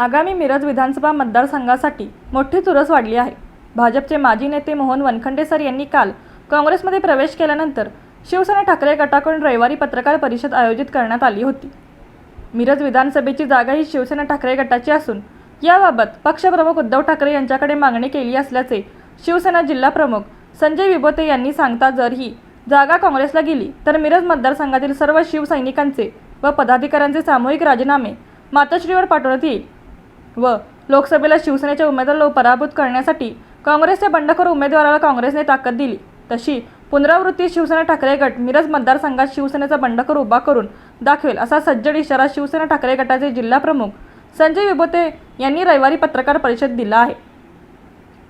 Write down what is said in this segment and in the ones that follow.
आगामी मिरज विधानसभा मतदारसंघासाठी मोठी चुरस वाढली आहे. भाजपचे माजी नेते मोहन वनखंडे सर यांनी काल काँग्रेसमध्ये प्रवेश केल्यानंतर शिवसेना ठाकरे गटाकडून रविवारी पत्रकार परिषद आयोजित करण्यात आली होती. मिरज विधानसभेची जागा ही शिवसेना ठाकरे गटाची असून याबाबत पक्षप्रमुख उद्धव ठाकरे यांच्याकडे मागणी केली असल्याचे शिवसेना जिल्हा प्रमुख संजय विभोते यांनी सांगता जर ही जागा काँग्रेसला गेली तर मिरज मतदारसंघातील सर्व शिवसैनिकांचे व पदाधिकाऱ्यांचे सामूहिक राजीनामे मातोश्रीवर पाठवण्यात येईल व लोकसभेला शिवसेनेच्या उमेदवाराला पराभूत करण्यासाठी काँग्रेसच्या बंडखोर उमेदवाराला काँग्रेसने ताकद दिली. तशी पुनरावृत्ती शिवसेना ठाकरे गट मिरज मतदारसंघात शिवसेनेचा बंडखोर उभा करून दाखवेल असा सज्जड इशारा शिवसेना ठाकरे गटाचे जिल्हाप्रमुख संजय विभोते यांनी रविवारी पत्रकार परिषद दिला आहे.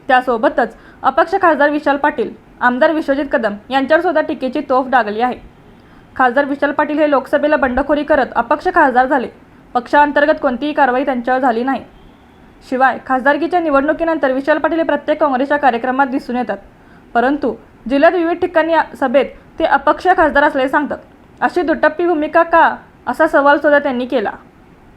त्यासोबतच अपक्ष खासदार विशाल पाटील आमदार विश्वजित कदम यांच्यावर सुद्धा टीकेची तोफ डागली आहे. खासदार विशाल पाटील हे लोकसभेला बंडखोरी करत अपक्ष खासदार झाले. पक्षांतर्गत कोणतीही कारवाई त्यांच्यावर झाली नाही. शिवाय खासदारकीच्या निवडणुकीनंतर विशाल पाटील हे प्रत्येक काँग्रेसच्या कार्यक्रमात दिसून येतात. परंतु जिल्ह्यात विविध ठिकाणी सभेत ते अपक्ष खासदार असल्याचे सांगतात. अशी दुटप्पी भूमिका का? असा सवाल सुद्धा त्यांनी केला.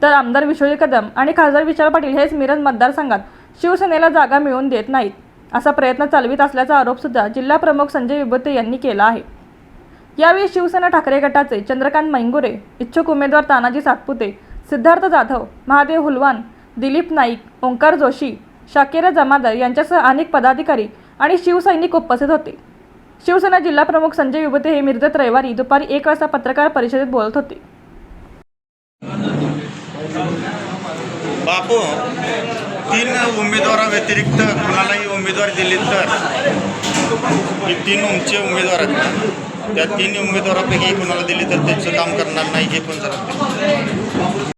तर आमदार विश्वजित कदम आणि खासदार विशाल पाटील हेच मिरज मतदारसंघात शिवसेनेला जागा मिळवून देत नाहीत असा प्रयत्न चालवित असल्याचा आरोपसुद्धा जिल्हा प्रमुख संजय विभूते यांनी केला आहे. यावेळी शिवसेना ठाकरे गटाचे चंद्रकांत मैंगुरे इच्छुक उमेदवार तानाजी सातपुते सिद्धार्थ जाधव महादेव हुलवान दिलीप नाईक ओंकार जोशी शाकिरा जमादार यांच्यासह अनेक पदाधिकारी आणि शिवसैनिक उपस्थित होते. शिवसेना जिल्हा प्रमुख संजय विभूते हे मिरजत रविवारी दुपारी एक वाजता पत्रकार परिषदेत बोलत होते. बापू तीन उमेदवाराव्यतिरिक्त कुणालाही उमेदवार दिली तर? ही तीन उंचे उमेदवार आहेत त्या तीन उमेदवारापैकी कुणाला दिली तर त्यांचं काम करणार नाही हे पण जरा